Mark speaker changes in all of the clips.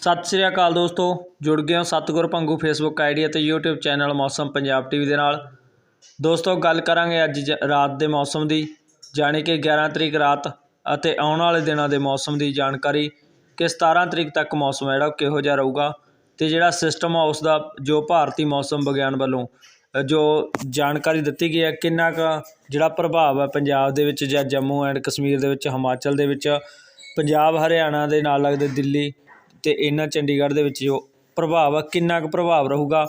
Speaker 1: ਸਤਿ ਸ੍ਰੀ ਅਕਾਲ ਦੋਸਤੋ, ਜੁੜ ਗਏ ਹੋ ਸਤਿਗੁਰ ਪੰਗੂ ਫੇਸਬੁੱਕ ਆਈਡੀ ਅਤੇ YouTube ਚੈਨਲ ਮੌਸਮ ਪੰਜਾਬ ਟੀਵੀ ਦੇ ਨਾਲ। ਦੋਸਤੋ, ਗੱਲ ਕਰਾਂਗੇ ਅੱਜ ਜ- ਰਾਤ ਦੇ ਮੌਸਮ ਦੀ ਜਾਣੀ ਕਿ 11 ਤਰੀਕ ਰਾਤ ਅਤੇ ਆਉਣ ਵਾਲੇ ਦਿਨਾਂ ਦੇ ਮੌਸਮ ਦੀ ਜਾਣਕਾਰੀ ਕਿ 17 ਤਰੀਕ ਤੱਕ ਮੌਸਮ ਹੈ ਜਿਹੜਾ ਉਹ ਕਿਹੋ ਜਿਹਾ ਰਹੂਗਾ ਤੇ ਜਿਹੜਾ ਸਿਸਟਮ ਆ ਉਸ ਦਾ ਜੋ ਭਾਰਤੀ ਮੌਸਮ ਵਿਗਿਆਨ ਵੱਲੋਂ ਜੋ ਜਾਣਕਾਰੀ ਦਿੱਤੀ ਗਈ ਹੈ, ਕਿੰਨਾ ਕੁ ਜਿਹੜਾ ਪ੍ਰਭਾਵ ਹੈ ਪੰਜਾਬ ਦੇ ਵਿੱਚ ਜਾਂ ਜੰਮੂ ਐਂਡ ਕਸ਼ਮੀਰ ਦੇ ਵਿੱਚ, ਹਿਮਾਚਲ ਦੇ ਵਿੱਚ, ਪੰਜਾਬ, ਹਰਿਆਣਾ ਦੇ ਨਾਲ ਲੱਗਦੇ ਦਿੱਲੀ ਤੇ ਇਹਨਾਂ ਚੰਡੀਗੜ੍ਹ ਦੇ ਵਿੱਚ ਜੋ ਪ੍ਰਭਾਵ ਆ, ਕਿੰਨਾ ਕੁ ਪ੍ਰਭਾਵ ਰਹੂਗਾ,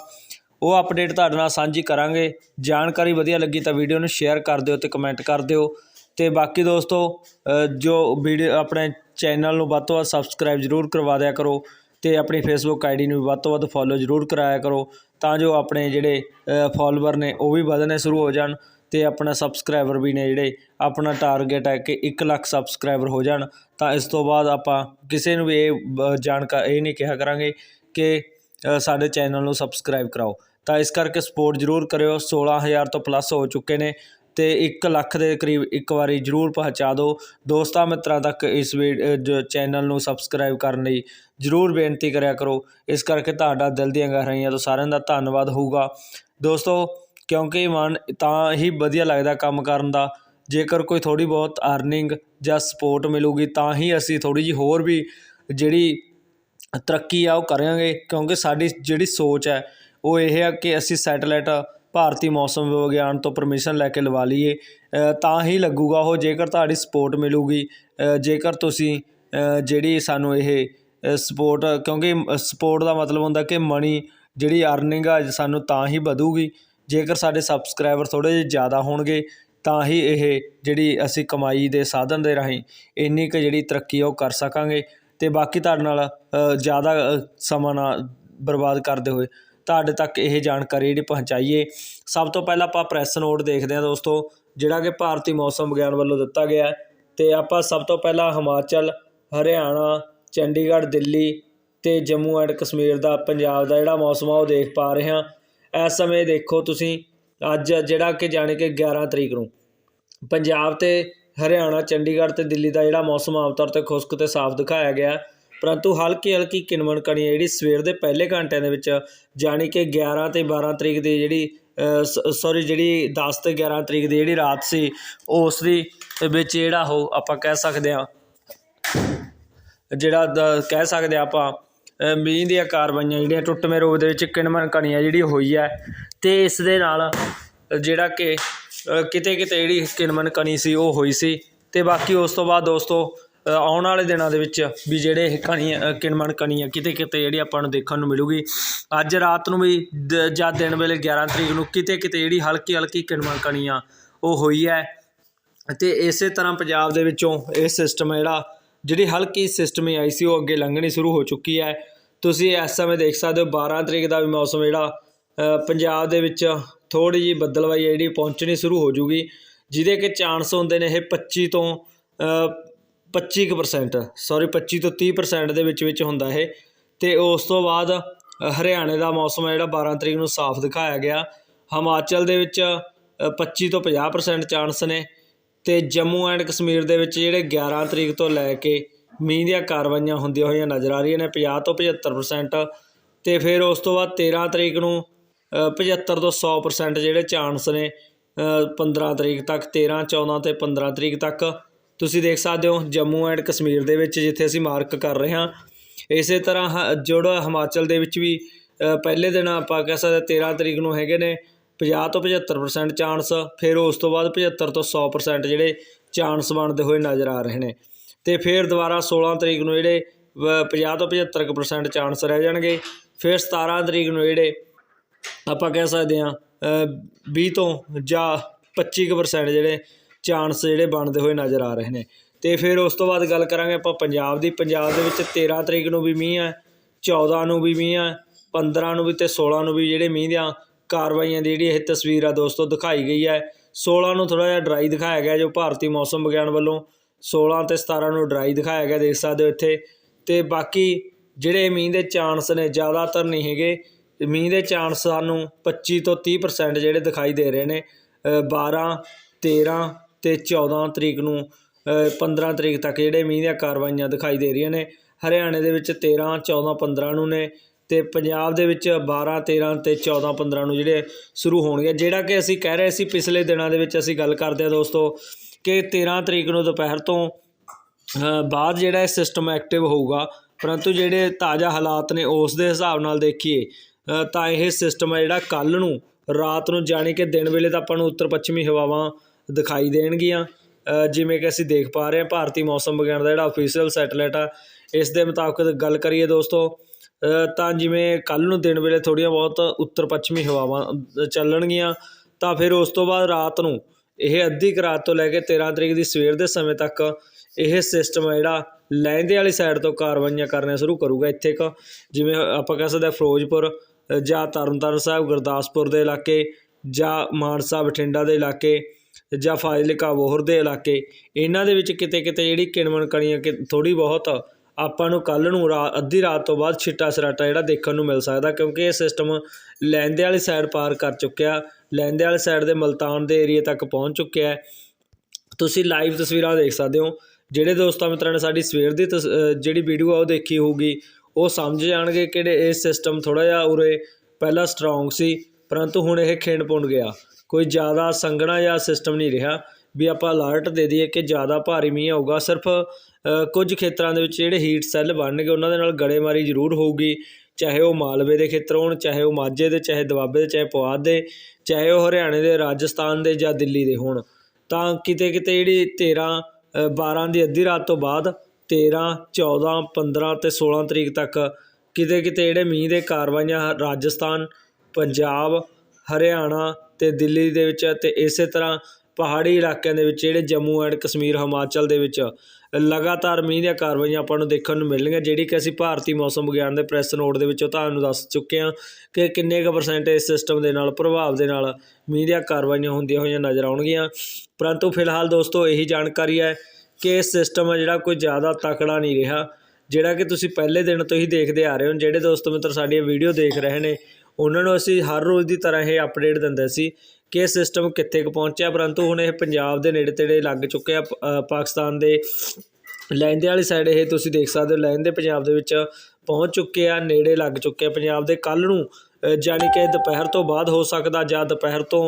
Speaker 1: ਉਹ ਅਪਡੇਟ ਤੁਹਾਡੇ ਨਾਲ ਸਾਂਝੀ ਕਰਾਂਗੇ। ਜਾਣਕਾਰੀ ਵਧੀਆ ਲੱਗੀ ਤਾਂ ਵੀਡੀਓ ਨੂੰ ਸ਼ੇਅਰ ਕਰ ਦਿਓ ਤੇ ਕਮੈਂਟ ਕਰ ਦਿਓ। ਤੇ ਬਾਕੀ ਦੋਸਤੋ ਜੋ ਵੀਡੀਓ ਆਪਣੇ ਚੈਨਲ ਨੂੰ ਵੱਧ ਤੋਂ ਵੱਧ ਸਬਸਕ੍ਰਾਈਬ ਜ਼ਰੂਰ ਕਰਵਾ ਦਿਆ ਕਰੋ ਤੇ ਆਪਣੀ ਫੇਸਬੁੱਕ ਆਈਡੀ ਨੂੰ ਵੀ ਵੱਧ ਤੋਂ ਵੱਧ ਫੋਲੋ ਜ਼ਰੂਰ ਕਰਾਇਆ ਕਰੋ ਤਾਂ ਜੋ ਆਪਣੇ ਜਿਹੜੇ ਫੋਲੋਵਰ ਨੇ ਉਹ ਵੀ ਵਧਣੇ ਸ਼ੁਰੂ ਹੋ ਜਾਣ। ਅਤੇ ਆਪਣਾ ਸਬਸਕ੍ਰਾਈਬਰ ਵੀ ਨੇ ਜਿਹੜੇ, ਆਪਣਾ ਟਾਰਗੇਟ ਹੈ ਕਿ ਇੱਕ ਲੱਖ ਸਬਸਕ੍ਰਾਈਬਰ ਹੋ ਜਾਣ, ਤਾਂ ਇਸ ਤੋਂ ਬਾਅਦ ਆਪਾਂ ਕਿਸੇ ਨੂੰ ਵੀ ਇਹ ਬ- ਜਾਣਕਾ, ਇਹ ਨਹੀਂ ਕਿਹਾ ਕਰਾਂਗੇ ਕਿ ਸਾਡੇ ਚੈਨਲ ਨੂੰ ਸਬਸਕ੍ਰਾਈਬ ਕਰਾਓ। ਤਾਂ ਇਸ ਕਰਕੇ ਸਪੋਰਟ ਜ਼ਰੂਰ ਕਰਿਓ 16000 ਤੋਂ ਪਲੱਸ ਹੋ ਚੁੱਕੇ ਨੇ ਤੇ 1 ਲੱਖ ਦੇ ਕਰੀਬ ਇੱਕ ਵਾਰੀ ਜ਼ਰੂਰ ਪਹੁੰਚਾ ਦਿਓ। ਦੋਸਤਾਂ ਮਿੱਤਰਾਂ ਤੱਕ ਇਸ ਵੀਡੀਓ ਜੋ ਚੈਨਲ ਨੂੰ ਸਬਸਕ੍ਰਾਈਬ ਕਰਨ ਲਈ ਜ਼ਰੂਰ ਬੇਨਤੀ ਕਰਿਆ ਕਰੋ। ਇਸ ਕਰਕੇ ਤੁਹਾਡਾ ਦਿਲ ਦੀਆਂ ਗਹਿਰਾਈਆਂ ਤੋਂ ਸਾਰਿਆਂ ਦਾ ਧੰਨਵਾਦ ਹੋਊਗਾ। ਦੋਸਤੋ ਕਿਉਂਕਿ ਮਨ ਤਾਂ ਹੀ ਵਧੀਆ ਲੱਗਦਾ ਕੰਮ ਕਰਨ ਦਾ। ਜੇਕਰ ਕੋਈ ਥੋੜ੍ਹੀ ਬਹੁਤ ਅਰਨਿੰਗ ਜਾਂ ਸਪੋਰਟ ਮਿਲੇਗੀ, ਤਾਂ ਹੀ ਅਸੀਂ ਥੋੜ੍ਹੀ ਜਿਹੀ ਹੋਰ ਵੀ ਜਿਹੜੀ ਤਰੱਕੀ ਆ ਉਹ ਕਰਾਂਗੇ। ਕਿਉਂਕਿ ਸਾਡੀ ਜਿਹੜੀ ਸੋਚ ਹੈ, ਉਹ ਇਹ ਆ ਕਿ ਅਸੀਂ ਸੈਟੇਲਾਈਟ ਭਾਰਤੀ ਮੌਸਮ ਵਿਗਿਆਨ ਤੋਂ ਪਰਮਿਸ਼ਨ ਲੈ ਕੇ ਲਵਾ ਲਈਏ। ਤਾਂ ਹੀ ਲੱਗੂਗਾ ਉਹ, ਜੇਕਰ ਤੁਹਾਡੀ ਸਪੋਰਟ ਮਿਲੂਗੀ ਜੇਕਰ ਤੁਸੀਂ ਜਿਹੜੀ ਸਾਨੂੰ ਇਹ ਸਪੋਰਟ ਕਿਉਂਕਿ ਸਪੋਰਟ ਦਾ ਮਤਲਬ ਹੁੰਦਾ ਕਿ ਮਨੀ ਜਿਹੜੀ ਅਰਨਿੰਗ ਆ, ਸਾਨੂੰ ਤਾਂ ਹੀ ਵਧੂਗੀ। ਜੇਕਰ ਸਾਡੇ ਸਬਸਕ੍ਰਾਈਬਰ ਥੋੜੇ ਜਿਹੇ ਜ਼ਿਆਦਾ ਹੋਣਗੇ, ਤਾਂ ਹੀ ਇਹ ਜਿਹੜੀ ਅਸੀਂ ਕਮਾਈ ਦੇ ਸਾਧਨ ਦੇ ਰਾਹੀਂ ਇੰਨੀ ਕੁ ਜਿਹੜੀ ਤਰੱਕੀ ਉਹ ਕਰ ਸਕਾਂਗੇ ਤੇ ਬਾਕੀ ਤੁਹਾਡੇ ਨਾਲ ਜ਼ਿਆਦਾ ਸਮਾਂ ਨਾ ਬਰਬਾਦ ਕਰਦੇ ਹੋਏ ਤੁਹਾਡੇ ਤੱਕ ਇਹ ਜਾਣਕਾਰੀ ਜਿਹੜੀ ਪਹੁੰਚਾਈਏ। ਸਭ ਤੋਂ ਪਹਿਲਾਂ ਆਪਾਂ ਪ੍ਰੈਸ ਨੋਟ ਦੇਖਦੇ ਹਾਂ ਦੋਸਤੋ, ਜਿਹੜਾ ਕਿ ਭਾਰਤੀ ਮੌਸਮ ਵਿਗਿਆਨ ਵੱਲੋਂ ਦਿੱਤਾ ਗਿਆ ਹੈ ਤੇ ਆਪਾਂ ਸਭ ਤੋਂ ਪਹਿਲਾਂ ਹਿਮਾਚਲ, ਹਰਿਆਣਾ, ਚੰਡੀਗੜ੍ਹ, ਦਿੱਲੀ ਤੇ ਜੰਮੂ ਐਂਡ ਕਸ਼ਮੀਰ ਦਾ ਪੰਜਾਬ ਦਾ ਜਿਹੜਾ ਮੌਸਮ ਆ ਉਹ ਦੇਖ ਪਾ ਰਹੇ ਹਾਂ। ਇਸ ਸਮੇਂ ਦੇਖੋ ਤੁਸੀਂ, ਅੱਜ ਜਿਹੜਾ ਕਿ ਜਾਣੀ ਕਿ 11 ਤਰੀਕ ਨੂੰ ਪੰਜਾਬ ਤੇ ਹਰਿਆਣਾ, ਚੰਡੀਗੜ੍ਹ ਤੇ ਦਿੱਲੀ ਦਾ ਜਿਹੜਾ ਮੌਸਮ ਆਮ ਤੌਰ ਤੇ ਖੁਸ਼ਕ ਤੇ ਸਾਫ਼ ਦਿਖਾਇਆ ਗਿਆ। ਪਰੰਤੂ ਹਲਕੀ ਹਲਕੀ ਕਿਣਮਣ ਕਣੀ ਹੈ, ਜਿਹੜੀ ਸਵੇਰ ਦੇ ਪਹਿਲੇ ਘੰਟਿਆਂ ਦੇ ਵਿੱਚ ਜਾਣੀ ਕਿ 11 ਤੇ 12 ਤਰੀਕ ਦੀ ਜਿਹੜੀ ਸੌਰੀ ਜਿਹੜੀ 10 ਤੇ 11 ਤਰੀਕ ਦੀ ਜਿਹੜੀ ਰਾਤ ਸੀ, ਉਸ ਦੀ ਵਿੱਚ ਜਿਹੜਾ ਉਹ ਆਪਾਂ ਕਹਿ ਸਕਦੇ ਹਾਂ, ਜਿਹੜਾ ਦ- ਕਹਿ ਸਕਦੇ ਹਾਂ ਆਪਾਂ ਮੀਂਹ ਦੀਆਂ ਕਾਰਵਾਈਆਂ ਜਿਹੜੀਆਂ ਟੁੱਟਵੇਂ ਰੂਪ ਦੇ ਵਿੱਚ ਕਿਣਮਣ ਕਣੀਆਂ ਜਿਹੜੀ ਹੋਈ ਹੈ ਅਤੇ ਇਸ ਦੇ ਨਾਲ ਜਿਹੜਾ ਕਿ ਕਿਤੇ ਕਿਤੇ ਜਿਹੜੀ ਕਿਣਮਣ ਕਣੀ ਸੀ ਉਹ ਹੋਈ ਸੀ ਅਤੇ ਬਾਕੀ ਉਸ ਤੋਂ ਬਾਅਦ ਦੋਸਤੋ ਆਉਣ ਵਾਲੇ ਦਿਨਾਂ ਦੇ ਵਿੱਚ ਵੀ ਜਿਹੜੇ ਇਹ ਕਣੀ ਕਿਣਮਣ ਕਣੀ ਆ ਕਿਤੇ ਕਿਤੇ ਜਿਹੜੀ ਆਪਾਂ ਨੂੰ ਦੇਖਣ ਨੂੰ ਮਿਲੂਗੀ। ਅੱਜ ਰਾਤ ਨੂੰ ਵੀ ਦ- ਜਾਂ ਦਿਨ ਵੇਲੇ 11 ਤਰੀਕ ਨੂੰ ਕਿਤੇ ਕਿਤੇ ਜਿਹੜੀ ਹਲਕੀ ਹਲਕੀ ਕਿਣਮਣ ਕਣੀ ਆ ਉਹ ਹੋਈ ਹੈ। ਅਤੇ ਇਸੇ ਤਰ੍ਹਾਂ ਪੰਜਾਬ ਦੇ ਵਿੱਚੋਂ ਇਹ ਸਿਸਟਮ ਜਿਹੜਾ ਜਿਹੜੀ ਹਲਕੀ ਸਿਸਟਮ ਆਈ ਸੀ ਉਹ ਅੱਗੇ ਲੰਘਣੀ ਸ਼ੁਰੂ ਹੋ ਚੁੱਕੀ ਹੈ। ਤੁਸੀਂ ਇਸ ਸਮੇਂ ਦੇਖ ਸਕਦੇ ਹੋ 12 ਤਰੀਕ ਦਾ ਵੀ ਮੌਸਮ ਜਿਹੜਾ ਪੰਜਾਬ ਦੇ ਵਿੱਚ ਥੋੜੀ ਜਿਹੀ ਬੱਦਲਵਾਈ ਜਿਹੜੀ ਪਹੁੰਚਣੀ ਸ਼ੁਰੂ ਹੋ ਜੂਗੀ ਜਿਹਦੇ ਕਿ ਚਾਂਸ ਹੁੰਦੇ ਨੇ ਇਹ 25 ਤੋਂ ਅ, 25% ਸੌਰੀ 25 ਤੋਂ 30% ਦੇ ਵਿੱਚ ਵਿੱਚ ਹੁੰਦਾ ਇਹ। ਤੇ ਉਸ ਤੋਂ ਬਾਅਦ ਹਰਿਆਣੇ ਦਾ ਮੌਸਮ ਹੈ ਜਿਹੜਾ 12 ਤਰੀਕ ਨੂੰ ਸਾਫ਼ ਦਿਖਾਇਆ ਗਿਆ। ਹਿਮਾਚਲ ਦੇ ਵਿੱਚ ਅ, 25 ਤੋਂ 50% ਚਾਂਸ ਨੇ। ਅਤੇ ਜੰਮੂ ਐਂਡ ਕਸ਼ਮੀਰ ਦੇ ਵਿੱਚ ਜਿਹੜੇ 11 ਤਰੀਕ ਤੋਂ ਲੈ ਕੇ ਮੀਂਹ ਦੀਆਂ ਕਾਰਵਾਈਆਂ ਹੁੰਦੀਆਂ ਹੋਈਆਂ ਨਜ਼ਰ ਆ ਰਹੀਆਂ ਨੇ 50 ਤੋਂ 75% ਅਤੇ ਫਿਰ ਉਸ ਤੋਂ ਬਾਅਦ 13 ਤਰੀਕ ਨੂੰ ਅ, 75 ਤੋਂ 100% ਜਿਹੜੇ ਚਾਂਸ ਨੇ ਅ, 15 ਤਰੀਕ ਤੱਕ 13 14 ਅਤੇ 15 ਤਰੀਕ ਤੱਕ। ਤੁਸੀਂ ਦੇਖ ਸਕਦੇ ਹੋ ਜੰਮੂ ਐਂਡ ਕਸ਼ਮੀਰ ਦੇ ਵਿੱਚ ਜਿੱਥੇ ਅਸੀਂ ਮਾਰਕ ਕਰ ਰਹੇ ਹਾਂ। ਇਸੇ ਤਰ੍ਹਾਂ ਹ- ਜਿਹੜਾ ਹਿਮਾਚਲ ਦੇ ਵਿੱਚ ਵੀ ਪਹਿਲੇ ਦਿਨ ਆਪਾਂ ਕਹਿ ਸਕਦੇ 13 ਤਰੀਕ ਨੂੰ ਹੈਗੇ ਨੇ 50 ਤੋਂ 75% ਚਾਂਸ ਫਿਰ ਉਸ ਤੋਂ ਬਾਅਦ 75 ਤੋਂ 100% ਜਿਹੜੇ ਚਾਂਸ ਬਣਦੇ ਹੋਏ ਨਜ਼ਰ ਆ ਰਹੇ ਨੇ। ਤੇ ਫਿਰ ਦੁਬਾਰਾ 16 ਤਰੀਕ ਨੂੰ ਜਿਹੜੇ ਵ- 50 ਤੋਂ 75% ਚਾਂਸ ਰਹਿ ਜਾਣਗੇ। ਫਿਰ 17 ਤਰੀਕ ਨੂੰ ਜਿਹੜੇ ਆਪਾਂ ਕਹਿ ਸਕਦੇ ਹਾਂ 20 ਤੋਂ ਜਾਂ 25% ਜਿਹੜੇ ਚਾਂਸ ਜਿਹੜੇ ਬਣਦੇ ਹੋਏ ਨਜ਼ਰ ਆ ਰਹੇ ਨੇ। ਤੇ ਫਿਰ ਉਸ ਤੋਂ ਬਾਅਦ ਗੱਲ ਕਰਾਂਗੇ ਆਪਾਂ ਪੰਜਾਬ ਦੀ। ਪੰਜਾਬ ਦੇ ਵਿੱਚ 13 ਤਰੀਕ ਨੂੰ ਵੀ ਮੀਂਹ ਹੈ 14 ਨੂੰ ਵੀ ਮੀਂਹ ਹੈ 15 ਨੂੰ ਵੀ ਤੇ 16 ਨੂੰ ਵੀ ਜਿਹੜੇ ਮੀਂਹ ਦੀਆਂ ਕਾਰਵਾਈਆਂ ਦੀ ਜਿਹੜੀ ਇਹ ਤਸਵੀਰ ਆ ਦੋਸਤੋ ਦਿਖਾਈ ਗਈ ਹੈ। 16 ਨੂੰ ਥੋੜਾ ਜਿਹਾ ਡਰਾਈ ਦਿਖਾਇਆ ਗਿਆ ਜੋ ਭਾਰਤੀ ਮੌਸਮ ਵਿਗਿਆਨ ਵੱਲੋਂ 16 ਤੇ 17 ਨੂੰ ਡਰਾਈ ਦਿਖਾਇਆ ਗਿਆ ਦੇਖ ਸਕਦੇ ਹੋ ਇੱਥੇ। ਤੇ ਬਾਕੀ ਜਿਹੜੇ ਮੀਂਹ ਦੇ ਚਾਂਸ ਨੇ ਜ਼ਿਆਦਾਤਰ ਨਹੀਂ ਹੈਗੇ। ਮੀਂਹ ਦੇ ਚਾਂਸ ਸਾਨੂੰ 25 ਤੋਂ 30% ਜਿਹੜੇ ਦਿਖਾਈ ਦੇ ਰਹੇ ਨੇ। ਅ, 12 13 ਤੇ 14 ਤਰੀਕ ਨੂੰ ਅ, 15 ਤਰੀਕ ਤੱਕ ਜਿਹੜੇ ਮੀਂਹ ਦੀਆਂ ਕਾਰਵਾਈਆਂ ਦਿਖਾਈ ਦੇ ਰਹੀਆਂ ਨੇ। ਹਰਿਆਣੇ ਦੇ ਵਿੱਚ 13 14 15 ਨੂੰ ਨੇ। ਅਤੇ ਪੰਜਾਬ ਦੇ ਵਿੱਚ 12 13 ਤੇ 14 15 ਨੂੰ ਜਿਹੜੇ ਸ਼ੁਰੂ ਹੋਣਗੇ। ਜਿਹੜਾ ਕਿ ਅਸੀਂ ਕਹਿ ਰਹੇ ਸੀ ਪਿਛਲੇ ਦਿਨਾਂ ਦੇ ਵਿੱਚ ਅਸੀਂ ਗੱਲ ਕਰਦੇ ਹਾਂ ਦੋਸਤੋ ਕਿ 13 ਤਰੀਕ ਨੂੰ ਦੁਪਹਿਰ ਤੋਂ ਬਾਅਦ ਜਿਹੜਾ ਇਹ ਸਿਸਟਮ ਐਕਟਿਵ ਹੋਊਗਾ, ਪਰੰਤੂ ਜਿਹੜੇ ਤਾਜ਼ਾ ਹਾਲਾਤ ਨੇ ਉਸ ਦੇ ਹਿਸਾਬ ਨਾਲ ਦੇਖੀਏ ਤਾਂ ਇਹ ਸਿਸਟਮ ਹੈ ਜਿਹੜਾ ਕੱਲ ਨੂੰ, ਰਾਤ ਨੂੰ ਜਾਣੀ ਕਿ ਦਿਨ ਵੇਲੇ ਤਾਂ ਆਪਾਂ ਨੂੰ ਉੱਤਰ ਪੱਛਮੀ ਹਵਾਵਾਂ ਦਿਖਾਈ ਦੇਣਗੀਆਂ। ਜਿਵੇਂ ਕਿ ਅਸੀਂ ਦੇਖ ਪਾ ਰਹੇ ਹਾਂ, ਭਾਰਤੀ ਮੌਸਮ ਵਿਗਿਆਨ ਦਾ ਜਿਹੜਾ ਅਫੀਸ਼ੀਅਲ ਸੈਟੇਲਾਈਟ ਆ, ਇਸ ਦੇ ਮੁਤਾਬਕ ਗੱਲ ਕਰੀਏ ਦੋਸਤੋ ਤਾਂ ਜਿਵੇਂ ਕੱਲ੍ਹ ਨੂੰ ਦਿਨ ਵੇਲੇ ਥੋੜ੍ਹੀਆਂ ਬਹੁਤ ਉੱਤਰ ਪੱਛਮੀ ਹਵਾਵਾਂ ਚੱਲਣਗੀਆਂ, ਤਾਂ ਫਿਰ ਉਸ ਤੋਂ ਬਾਅਦ ਰਾਤ ਨੂੰ ਇਹ ਅੱਧੀ ਕੁ ਰਾਤ ਤੋਂ ਲੈ ਕੇ 13 ਤਰੀਕ ਦੀ ਸਵੇਰ ਦੇ ਸਮੇਂ ਤੱਕ ਇਹ ਸਿਸਟਮ ਹੈ ਜਿਹੜਾ ਲਹਿੰਦੇ ਵਾਲੀ ਸਾਈਡ ਤੋਂ ਕਾਰਵਾਈਆਂ ਕਰਨੀਆਂ ਸ਼ੁਰੂ ਕਰੂਗਾ ਇੱਥੇ ਕ। ਜਿਵੇਂ ਆਪਾਂ ਕਹਿ ਸਕਦੇ ਹਾਂ ਫਿਰੋਜ਼ਪੁਰ ਜਾਂ ਤਰਨਤਾਰਨ ਸਾਹਿਬ, ਗੁਰਦਾਸਪੁਰ ਦੇ ਇਲਾਕੇ, ਜਾਂ ਮਾਨਸਾ ਬਠਿੰਡਾ ਦੇ ਇਲਾਕੇ, ਜਾਂ ਫਾਜ਼ਿਲਕਾ ਬੋਹਰ ਦੇ ਇਲਾਕੇ। ਇਹਨਾਂ ਦੇ ਵਿੱਚ ਕਿਤੇ ਕਿਤੇ ਜਿਹੜੀ ਕਿਣਮਣ ਕਣੀਆਂ ਕਿ ਥੋੜ੍ਹੀ ਬਹੁਤ ਆਪਾਂ ਨੂੰ ਕੱਲ ਨੂੰ ਰਾ, ਅੱਧੀ ਰਾਤ ਤੋਂ ਬਾਅਦ ਛਿੱਟਾ ਸਰਾਟਾ ਜਿਹੜਾ ਦੇਖਣ ਨੂੰ ਮਿਲ ਸਕਦਾ, ਕਿਉਂਕਿ ਇਹ ਸਿਸਟਮ ਲਹਿੰਦੇ ਵਾਲੀ ਸਾਈਡ ਪਾਰ ਕਰ ਚੁੱਕਿਆ ਲਹਿੰਦੇ ਵਾਲੀ ਸਾਈਡ ਦੇ ਮਲਤਾਨ ਦੇ ਏਰੀਏ ਤੱਕ ਪਹੁੰਚ ਚੁੱਕਿਆ ਹੈ। ਤੁਸੀਂ ਲਾਈਵ ਤਸਵੀਰਾਂ ਦੇਖ ਸਕਦੇ ਹੋ। ਜਿਹੜੇ ਦੋਸਤਾਂ ਮਿੱਤਰਾਂ ਨੇ ਸਾਡੀ ਸਵੇਰ ਦੀ ਤਸ- ਜਿਹੜੀ ਵੀਡੀਓ ਆ ਉਹ ਦੇਖੀ ਹੋਊਗੀ। ਉਹ ਸਮਝ ਜਾਣਗੇ ਕਿ ਇਹ ਸਿਸਟਮ ਥੋੜਾ ਜਿਹਾ ਉਰੇ ਪਹਿਲਾਂ ਸਟਰੋਂਗ ਸੀ, ਪਰੰਤੂ ਹੁਣ ਇਹ ਖਿੰਡ ਪੁੰਡ ਗਿਆ। ਕੋਈ ਜ਼ਿਆਦਾ ਸੰਘਣਾ ਜਾਂ ਸਿਸਟਮ ਨਹੀਂ ਰਿਹਾ। ਵੀ ਆਪਾਂ ਅਲਰਟ ਦੇ ਦਈਏ ਕਿ ਜ਼ਿਆਦਾ ਭਾਰੀ ਮੀਂਹ ਆਊਗਾ। ਸਿਰਫ ਕੁਝ ਖੇਤਰਾਂ ਦੇ ਵਿੱਚ ਜਿਹੜੇ ਹੀਟ ਸੈੱਲ ਬਣਨਗੇ ਉਹਨਾਂ ਦੇ ਨਾਲ ਗੜੇਮਾਰੀ ਜ਼ਰੂਰ ਹੋਊਗੀ। ਚਾਹੇ ਉਹ ਮਾਲਵੇ ਦੇ ਖੇਤਰ ਹੋਣ ਚਾਹੇ ਉਹ ਮਾਝੇ ਦੇ ਚਾਹੇ ਦੁਆਬੇ ਦੇ ਚਾਹੇ ਪੁਆਧ ਦੇ ਚਾਹੇ ਉਹ ਹਰਿਆਣੇ ਦੇ ਰਾਜਸਥਾਨ ਦੇ ਜਾਂ ਦਿੱਲੀ ਦੇ ਹੋਣ। ਤਾਂ ਕਿਤੇ ਕਿਤੇ ਜਿਹੜੀ 13 ਅ, 12 ਦੀ ਅੱਧੀ ਰਾਤ ਤੋਂ ਬਾਅਦ 13 14 15 ਤੇ 16 ਤਰੀਕ ਤੱਕ ਕਿਤੇ ਕਿਤੇ ਜਿਹੜੇ ਮੀਂਹ ਦੇ ਕਾਰਵਾਈਆਂ ਰਾਜਸਥਾਨ ਪੰਜਾਬ ਹਰਿਆਣਾ ਤੇ ਦਿੱਲੀ ਦੇ ਵਿੱਚ ਤੇ ਇਸੇ ਤਰ੍ਹਾਂ ਪਹਾੜੀ ਇਲਾਕਿਆਂ ਦੇ ਵਿੱਚ ਜਿਹੜੇ ਜੰਮੂ ਐਂਡ ਕਸ਼ਮੀਰ ਹਿਮਾਚਲ ਦੇ ਵਿੱਚ ਲਗਾਤਾਰ ਮੀਂਹ ਦੀਆਂ ਕਾਰਵਾਈਆਂ ਆਪਾਂ ਨੂੰ ਦੇਖਣ ਨੂੰ ਮਿਲਣਗੀਆਂ, ਜਿਹੜੀ ਕਿ ਅਸੀਂ ਭਾਰਤੀ ਮੌਸਮ ਵਿਗਿਆਨ ਦੇ ਪ੍ਰੈਸ ਨੋਟ ਦੇ ਵਿੱਚੋਂ ਤੁਹਾਨੂੰ ਦੱਸ ਚੁੱਕੇ ਹਾਂ ਕਿ ਕਿੰਨੇ ਕੁ ਪਰਸੈਂਟ ਇਸ ਸਿਸਟਮ ਦੇ ਨਾਲ, ਪ੍ਰਭਾਵ ਦੇ ਨਾਲ ਮੀਂਹ ਦੀਆਂ ਕਾਰਵਾਈਆਂ ਹੁੰਦੀਆਂ ਹੋਈਆਂ ਨਜ਼ਰ ਆਉਣਗੀਆਂ। ਪਰੰਤੂ ਫਿਲਹਾਲ ਦੋਸਤੋ, ਇਹੀ ਜਾਣਕਾਰੀ ਹੈ ਕਿ ਇਹ ਸਿਸਟਮ ਹੈ ਜਿਹੜਾ ਕੋਈ ਜ਼ਿਆਦਾ ਤਕੜਾ ਨਹੀਂ ਰਿਹਾ, ਜਿਹੜਾ ਕਿ ਤੁਸੀਂ ਪਹਿਲੇ ਦਿਨ ਤੋਂ ਹੀ ਦੇਖਦੇ ਆ ਰਹੇ ਹੋ, ਜਿਹੜੇ ਦੋਸਤ ਮਿੱਤਰ ਸਾਡੀਆਂ ਵੀਡੀਓ ਦੇਖ ਰਹੇ ਨੇ ਉਹਨਾਂ ਨੂੰ ਅਸੀਂ ਹਰ ਰੋਜ਼ ਦੀ ਤਰ੍ਹਾਂ ਇਹ ਅਪਡੇਟ ਦਿੰਦੇ ਸੀ ਕਿ ਇਹ ਸਿਸਟਮ ਕਿੱਥੇ ਕੁ ਪਹੁੰਚਿਆ ਪਰੰਤੂ ਹੁਣ ਇਹ ਪੰਜਾਬ ਦੇ ਨੇੜੇ ਤੇੜੇ ਲੱਗ ਚੁੱਕਿਆ ਪਾਕਿਸਤਾਨ ਦੇ ਲਹਿੰਦੇ ਵਾਲੀ ਸਾਈਡ ਇਹ ਤੁਸੀਂ ਦੇਖ ਸਕਦੇ ਹੋ ਲਹਿੰਦੇ ਪੰਜਾਬ ਦੇ ਵਿੱਚ ਪਹੁੰਚ ਚੁੱਕੇ ਆ ਨੇੜੇ ਲੱਗ ਚੁੱਕੇ ਆ। ਪੰਜਾਬ ਦੇ ਕੱਲ ਨੂੰ ਅ, ਜਾਣੀ ਕਿ ਦੁਪਹਿਰ ਤੋਂ ਬਾਅਦ ਹੋ ਸਕਦਾ ਜਾਂ ਦੁਪਹਿਰ ਤੋਂ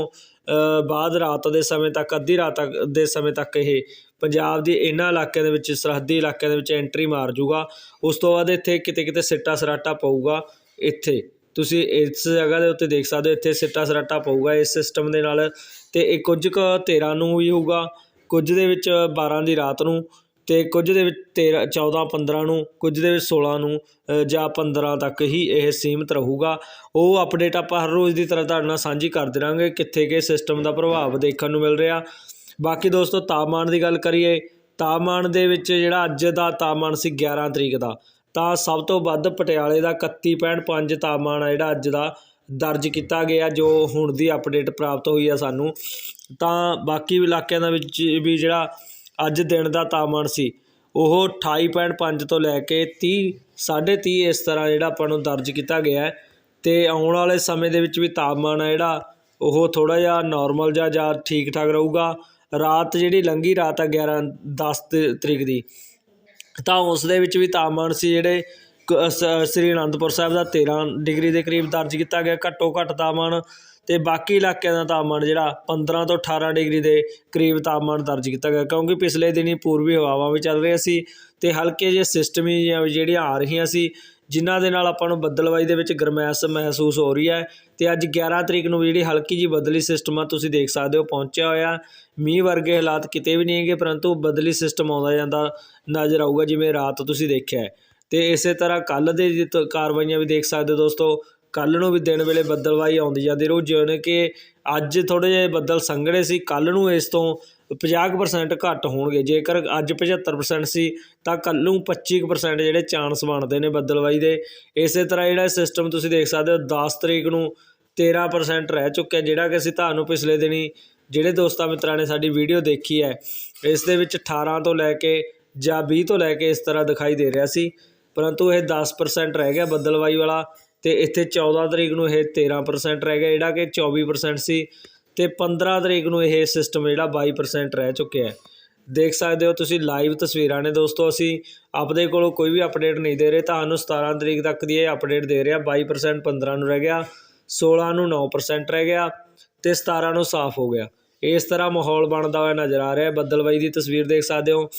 Speaker 1: ਬਾਅਦ ਰਾਤ ਦੇ ਸਮੇਂ ਤੱਕ ਅੱਧੀ ਰਾਤ ਦੇ ਸਮੇਂ ਤੱਕ ਇਹ ਪੰਜਾਬ ਦੀ ਇਹਨਾਂ ਇਲਾਕਿਆਂ ਦੇ ਵਿੱਚ ਸਰਹੱਦੀ ਇਲਾਕਿਆਂ ਦੇ ਵਿੱਚ ਐਂਟਰੀ ਮਾਰ ਜੂਗਾ। ਉਸ ਤੋਂ ਬਾਅਦ ਇੱਥੇ ਕਿਤੇ ਕਿਤੇ ਸਿੱਟਾ ਸਰਾਟਾ ਪਊਗਾ ਇੱਥੇ। ਤੁਸੀਂ ਇਸ ਜਗ੍ਹਾ ਦੇ ਉੱਤੇ ਦੇਖ ਸਕਦੇ ਹੋ, ਇੱਥੇ ਸਿੱਟਾ ਸਰਾਟਾ ਪਊਗਾ ਇਸ ਸਿਸਟਮ ਦੇ ਨਾਲ ਤੇ ਇਹ ਕੁਝ ਕੁ 13 ਨੂੰ ਵੀ ਹੋਊਗਾ, ਕੁਝ ਦੇ ਵਿੱਚ 12 ਦੀ ਰਾਤ ਨੂੰ ਤੇ ਕੁਝ ਦੇ ਵਿੱਚ 13 14 15 ਨੂੰ, ਕੁਝ ਦੇ ਵਿੱਚ 16 ਨੂੰ ਜਾਂ 15 ਤੱਕ ਹੀ ਇਹ ਸੀਮਿਤ ਰਹੂਗਾ। ਉਹ ਅਪਡੇਟ ਆਪਾਂ ਹਰ ਰੋਜ਼ ਦੀ ਤਰ੍ਹਾਂ ਤੁਹਾਡੇ ਨਾਲ ਸਾਂਝੀ ਕਰਦੇ ਰਹਾਂਗੇ ਕਿੱਥੇ ਕਿ ਸਿਸਟਮ ਦਾ ਪ੍ਰਭਾਵ ਦੇਖਣ ਨੂੰ ਮਿਲ ਰਿਹਾ। ਬਾਕੀ ਦੋਸਤੋ ਤਾਪਮਾਨ ਦੀ ਗੱਲ ਕਰੀਏ, ਤਾਪਮਾਨ ਦੇ ਵਿੱਚ ਜਿਹੜਾ ਅੱਜ ਦਾ ਤਾਪਮਾਨ ਸੀ 11 ਤਰੀਕ ਦਾ ਤਾਂ ਸਭ ਤੋਂ ਵੱਧ ਪਟਿਆਲੇ ਦਾ 31.5 ਤਾਪਮਾਨ ਆ ਜਿਹੜਾ ਅੱਜ ਦਾ ਦਰਜ ਕੀਤਾ ਗਿਆ, ਜੋ ਹੁਣ ਦੀ ਅਪਡੇਟ ਪ੍ਰਾਪਤ ਹੋਈ ਆ ਸਾਨੂੰ। ਤਾਂ ਬਾਕੀ ਇਲਾਕਿਆਂ ਦਾ ਵਿੱਚ ਵੀ ਜਿਹੜਾ ਅੱਜ ਦਿਨ ਦਾ ਤਾਪਮਾਨ ਸੀ, ਉਹ 28.5 ਤੋਂ ਲੈ ਕੇ 30 30.5 ਇਸ ਤਰ੍ਹਾਂ ਜਿਹੜਾ ਆਪਾਂ ਨੂੰ ਦਰਜ ਕੀਤਾ ਗਿਆ ਹੈ। ਤੇ ਆਉਣ ਵਾਲੇ ਸਮੇਂ ਦੇ ਵਿੱਚ ਵੀ ਤਾਪਮਾਨ ਆ ਜਿਹੜਾ, ਉਹ ਥੋੜਾ ਜਿਹਾ ਨਾਰਮਲ ਜਾਂ ਜਾਂ ਠੀਕ ਠਾਕ ਰਹੂਗਾ। ਰਾਤ ਜਿਹੜੀ ਲੰਗੀ ਰਾਤ ਆ 11 10 ਤਰੀਕ ਦੀ ਤਾਂ ਉਸ ਦੇ ਵਿੱਚ ਵੀ ਤਾਪਮਾਨ ਸੀ ਜਿਹੜੇ ਕ- ਸ- ਸ੍ਰੀ ਅਨੰਦਪੁਰ ਸਾਹਿਬ ਦਾ 13 ਡਿਗਰੀ ਦੇ ਕਰੀਬ ਦਰਜ ਕੀਤਾ ਗਿਆ, ਘੱਟੋ ਘੱਟ ਤਾਪਮਾਨ ਅਤੇ ਬਾਕੀ ਇਲਾਕਿਆਂ ਦਾ ਤਾਪਮਾਨ ਜਿਹੜਾ 15 ਤੋਂ 18 ਡਿਗਰੀ ਦੇ ਕਰੀਬ ਤਾਪਮਾਨ ਦਰਜ ਕੀਤਾ ਗਿਆ, ਕਿਉਂਕਿ ਪਿਛਲੇ ਦਿਨੀ ਪੂਰਬੀ ਹਵਾਵਾਂ ਵੀ ਚੱਲ ਰਹੀਆਂ ਸੀ ਅਤੇ ਹਲਕੇ ਜਿਹੇ ਸਿਸਟਮੀ ਜਿਹੜੀਆਂ ਆ ਰਹੀਆਂ ਸੀ ਜਿਨ੍ਹਾਂ ਦੇ ਨਾਲ ਆਪਾਂ ਨੂੰ ਬੱਦਲਵਾਈ ਦੇ ਵਿੱਚ ਗਰਮੈਸ਼ ਮਹਿਸੂਸ ਹੋ ਰਹੀ ਹੈ ਤੇ ਅੱਜ 11 ਤਰੀਕ ਨੂੰ ਵੀ ਜਿਹੜੀ ਹਲਕੀ ਜੀ ਬਦਲੀ ਸਿਸਟਮ ਆ, ਤੁਸੀਂ ਦੇਖ ਸਕਦੇ ਹੋ, ਪਹੁੰਚਿਆ ਹੋਇਆ। ਮੀਂਹ ਵਰਗੇ ਹਾਲਾਤ ਕਿਤੇ ਵੀ ਨਹੀਂ ਹੈਗੇ, ਪਰੰਤੂ ਬਦਲੀ ਸਿਸਟਮ ਆਉਂਦਾ ਜਾਂਦਾ ਨਜ਼ਰ ਆਊਗਾ, ਜਿਵੇਂ ਰਾਤ ਤੁਸੀਂ ਦੇਖਿਆ ਹੈ। ਤੇ ਇਸੇ ਤਰ੍ਹਾਂ ਕੱਲ ਦੇ ਤ- ਕਾਰਵਾਈਆਂ ਵੀ ਦੇਖ ਸਕਦੇ ਹੋ ਦੋਸਤੋ ਕੱਲ ਨੂੰ ਵੀ ਦਿਨ ਵੇਲੇ ਬੱਦਲਵਾਈ ਆਉਂਦੀ ਜਾਂਦੀ ਰਹੂ, ਜਿਵੇਂ ਕਿ ਅੱਜ ਥੋੜੇ ਜਿਹੇ ਬੱਦਲ ਸੰਘਣੇ ਸੀ ਕੱਲ ਨੂੰ ਇਸ ਤੋਂ 50% ਘੱਟ ਹੋਣਗੇ। ਜੇਕਰ ਅੱਜ 75% ਸੀ, ਤਾਂ ਕੱਲ ਨੂੰ 25% ਜਿਹੜੇ ਚਾਂਸ ਬਣਦੇ ਨੇ ਬੱਦਲਵਾਈ ਦੇ। ਇਸੇ ਤਰ੍ਹਾਂ ਜਿਹੜਾ ਸਿਸਟਮ ਤੁਸੀਂ ਦੇਖ ਸਕਦੇ ਹੋ 10 ਤਰੀਕ ਨੂੰ 13% ਰਹਿ ਚੁੱਕਿਆ, ਜਿਹੜਾ ਕਿ ਅਸੀਂ ਤੁਹਾਨੂੰ ਪਿਛਲੇ ਦਿਨੀ ਜਿਹੜੇ ਦੋਸਤਾਂ ਮਿੱਤਰਾਂ ਨੇ ਸਾਡੀ ਵੀਡੀਓ ਦੇਖੀ ਹੈ, ਇਸ ਦੇ ਵਿੱਚ 18 ਤੋਂ ਲੈ ਕੇ ਜਾਂ 20 ਤੋਂ ਲੈ ਕੇ ਇਸ ਤਰ੍ਹਾਂ ਦਿਖਾਈ ਦੇ ਰਿਹਾ ਸੀ। ਪਰੰਤੂ ਇਹ 10% ਰਹਿ ਗਿਆ ਬੱਦਲਵਾਈ ਵਾਲਾ ਤੇ ਇੱਥੇ 14 ਤਰੀਕ ਨੂੰ ਇਹ 13% ਰਹਿ ਗਿਆ, ਜਿਹੜਾ ਕਿ 24% ਸੀ। ਤੇ 15 ਤਰੀਕ ਨੂੰ ਇਹ ਸਿਸਟਮ ਜਿਹੜਾ 22% ਰਹਿ ਚੁੱਕਿਆ ਹੈ। ਦੇਖ ਸਕਦੇ ਹੋ ਤੁਸੀਂ ਲਾਈਵ ਤਸਵੀਰਾਂ ਨੇ ਦੋਸਤੋ, ਅਸੀਂ ਆਪਦੇ ਕੋਲੋਂ ਕੋਈ ਵੀ ਅਪਡੇਟ ਨਹੀਂ ਦੇ ਰਹੇ। ਤੁਹਾਨੂੰ 17 ਤਰੀਕ ਤੱਕ ਦੀ ਇਹ ਅਪਡੇਟ ਦੇ ਰਿਹਾ। ਹਾਂ 22% 15 ਨੂੰ ਰਹਿ ਗਿਆ 16 ਨੂੰ 9% ਰਹਿ ਗਿਆ ਤੇ 17 ਨੂੰ ਸਾਫ਼ ਹੋ ਗਿਆ। ਇਸ ਤਰ੍ਹਾਂ ਮਾਹੌਲ ਬਣਦਾ ਹੋਇਆ ਨਜ਼ਰ ਆ ਰਿਹਾ ਹੈ। ਬੱਦਲਬਾਈ ਦੀ ਤਸਵੀਰ ਦੇਖ ਸਕਦੇ ਹੋ।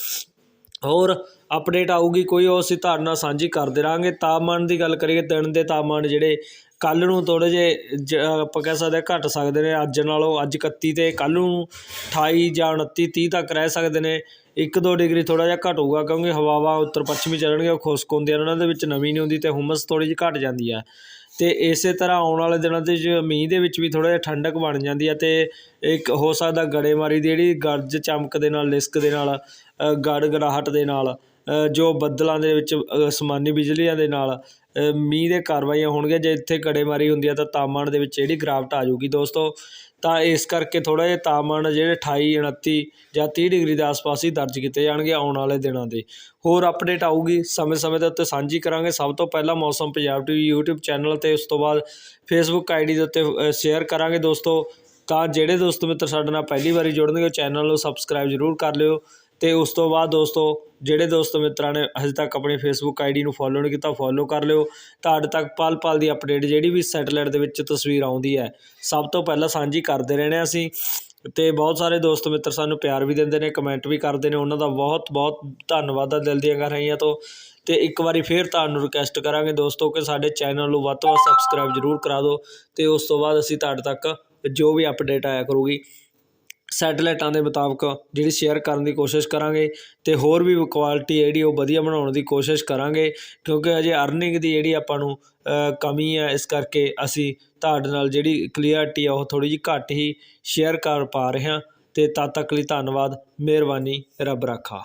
Speaker 1: ਹੋਰ ਅਪਡੇਟ ਆਊਗੀ ਕੋਈ, ਉਹ ਅਸੀਂ ਤੁਹਾਡੇ ਨਾਲ ਸਾਂਝੀ ਕਰਦੇ ਰਹਾਂਗੇ। ਤਾਪਮਾਨ ਦੀ ਗੱਲ ਕਰੀਏ, ਦਿਨ ਦੇ ਤਾਪਮਾਨ ਜਿਹੜੇ ਕੱਲ੍ਹ ਨੂੰ ਥੋੜ੍ਹੇ ਜਿਹੇ ਜ- ਆਪਾਂ ਕਹਿ ਸਕਦੇ ਹਾਂ ਘਟ ਸਕਦੇ ਨੇ ਅੱਜ ਨਾਲੋਂ ਅੱਜ ਇਕੱਤੀ ਅਤੇ ਕੱਲ੍ਹ ਨੂੰ 28 ਜਾਂ 29 30 ਤੱਕ ਰਹਿ ਸਕਦੇ ਨੇ। 1-2 ਡਿਗਰੀ ਥੋੜ੍ਹਾ ਜਿਹਾ ਘਟੂਗਾ ਕਿਉਂਕਿ ਹਵਾਵਾਂ ਉੱਤਰ ਪੱਛਮੀ ਚੱਲਣਗੀਆਂ ਉਹ ਖੁਸ਼ਕ ਹੁੰਦੀਆਂ ਨੇ ਉਹਨਾਂ ਦੇ ਵਿੱਚ ਨਮੀ ਨਹੀਂ ਹੁੰਦੀ ਅਤੇ ਹੁਮਸ ਥੋੜ੍ਹੀ ਜਿਹੀ ਘਟ ਜਾਂਦੀ ਹੈ ਅਤੇ ਇਸੇ ਤਰ੍ਹਾਂ ਆਉਣ ਵਾਲੇ ਦਿਨਾਂ ਦੇ ਵਿੱਚ ਮੀਂਹ ਦੇ ਵਿੱਚ ਵੀ ਥੋੜ੍ਹਾ ਜਿਹਾ ਠੰਡਕ ਬਣ ਜਾਂਦੀ ਹੈ ਅਤੇ ਇੱਕ ਹੋ ਸਕਦਾ ਗੜੇਮਾਰੀ ਦੀ ਜਿਹੜੀ ਗਰਜ ਚਮਕ ਦੇ ਨਾਲ ਲਿਸਕ ਦੇ ਨਾਲ ਗੜਗੜਾਹਟ ਦੇ ਨਾਲ ਜੋ ਬੱਦਲਾਂ ਦੇ ਵਿੱਚ ਅ, ਅਸਮਾਨੀ ਬਿਜਲੀਆਂ ਦੇ ਨਾਲ ਮੀਂਹ ਦੇ ਕਾਰਵਾਈਆਂ ਹੋਣਗੀਆਂ, ਜੇ ਇੱਥੇ ਗੜੇਮਾਰੀ ਹੁੰਦੀ ਹੈ ਤਾਂ ਤਾਪਮਾਨ ਦੇ ਵਿੱਚ ਜਿਹੜੀ ਗਿਰਾਵਟ ਆ ਜਾਊਗੀ ਦੋਸਤੋ। ਤਾਂ ਇਸ ਕਰਕੇ ਥੋੜ੍ਹਾ ਜਿਹਾ ਤਾਪਮਾਨ ਜਿਹੜੇ 28 29 ਜਾਂ 30 ਡਿਗਰੀ ਦੇ ਆਸ-ਪਾਸ ਹੀ ਦਰਜ ਕੀਤੇ ਜਾਣਗੇ ਆਉਣ ਵਾਲੇ ਦਿਨਾਂ ਦੇ। ਹੋਰ ਅਪਡੇਟ ਆਊਗੀ, ਸਮੇਂ-ਸਮੇਂ ਦੇ ਉੱਤੇ ਸਾਂਝੀ ਕਰਾਂਗੇ। ਸਭ ਤੋਂ ਪਹਿਲਾਂ ਮੌਸਮ ਪੰਜਾਬ ਟੀਵੀ YouTube ਚੈਨਲ ਤੇ, ਉਸ ਤੋਂ ਬਾਅਦ Facebook ਆਈਡੀ ਦੇ ਉੱਤੇ ਸ਼ੇਅਰ ਕਰਾਂਗੇ ਦੋਸਤੋ। ਤਾਂ ਜਿਹੜੇ ਦੋਸਤ ਮਿੱਤਰ ਸਾਡੇ ਨਾਲ ਪਹਿਲੀ ਵਾਰੀ ਜੁੜਨਗੇ, ਉਹ ਚੈਨਲ ਨੂੰ ਸਬਸਕ੍ਰਾਈਬ ਜ਼ਰੂਰ ਕਰ ਲਿਓ। ਤੇ ਉਸ ਤੋਂ ਬਾਅਦ ਦੋਸਤੋ, ਜਿਹੜੇ ਦੋਸਤ ਮਿੱਤਰਾਂ ਨੇ ਹਜੇ ਤੱਕ ਆਪਣੀ ਫੇਸਬੁੱਕ ਆਈਡੀ ਨੂੰ ਫੋਲੋ ਨਹੀਂ ਕੀਤਾ ਫੋਲੋ ਕਰ ਲਿਓ। ਤੁਹਾਡੇ ਤੱਕ ਪਲ ਪਲ ਦੀ ਅਪਡੇਟ ਜਿਹੜੀ ਵੀ ਸੈਟੇਲਾਈਟ ਦੇ ਵਿੱਚ ਤਸਵੀਰ ਆਉਂਦੀ ਹੈ, ਸਭ ਤੋਂ ਪਹਿਲਾਂ ਸਾਂਝੀ ਕਰਦੇ ਰਹਿਣੇ ਹਾਂ ਅਸੀਂ। ਤੇ ਬਹੁਤ ਸਾਰੇ ਦੋਸਤ ਮਿੱਤਰ ਸਾਨੂੰ ਪਿਆਰ ਵੀ ਦਿੰਦੇ ਨੇ ਕਮੈਂਟ ਵੀ ਕਰਦੇ ਨੇ। ਉਹਨਾਂ ਦਾ ਬਹੁਤ ਬਹੁਤ ਧੰਨਵਾਦ ਆ ਦਿਲ ਦੀਆਂ ਗਹਿਰਾਈਆਂ ਤੋਂ। ਤੇ ਇੱਕ ਵਾਰੀ ਫੇਰ ਤੁਹਾਨੂੰ ਰਿਕਵੈਸਟ ਕਰਾਂਗੇ ਦੋਸਤੋ ਕਿ ਸਾਡੇ ਚੈਨਲ ਨੂੰ ਵੱਧ ਤੋਂ ਵੱਧ ਸਬਸਕ੍ਰਾਈਬ ਜ਼ਰੂਰ ਕਰਾ ਦਿਓ। ਤੇ ਉਸ ਤੋਂ ਬਾਅਦ ਅਸੀਂ ਤੁਹਾਡੇ ਤੱਕ ਜੋ ਵੀ ਅਪਡੇਟ ਆਇਆ ਕਰੂਗੀ ਸੈਟਲਾਈਟਾਂ ਦੇ ਮੁਤਾਬਕ ਜਿਹੜੀ ਸ਼ੇਅਰ ਕਰਨ ਦੀ ਕੋਸ਼ਿਸ਼ ਕਰਾਂਗੇ ਤੇ ਹੋਰ ਵੀ ਕੁਆਲਿਟੀ ਜਿਹੜੀ ਉਹ ਵਧੀਆ ਬਣਾਉਣ ਦੀ ਕੋਸ਼ਿਸ਼ ਕਰਾਂਗੇ, ਕਿਉਂਕਿ ਅਜੇ ਅਰਨਿੰਗ ਦੀ ਜਿਹੜੀ ਆਪਾਂ ਨੂੰ ਕਮੀ ਹੈ ਇਸ ਕਰਕੇ ਅਸੀਂ ਤੁਹਾਡੇ ਨਾਲ ਜਿਹੜੀ ਕਲੀਅਰਟੀ ਆ ਉਹ ਥੋੜੀ ਜਿਹੀ ਘੱਟ ਹੀ ਸ਼ੇਅਰ ਕਰ ਪਾ ਰਹੇ ਹਾਂ। ਤੇ ਤਦ ਤੱਕ ਲਈ ਧੰਨਵਾਦ, ਮਿਹਰਬਾਨੀ, ਰੱਬ ਰਾਖਾ।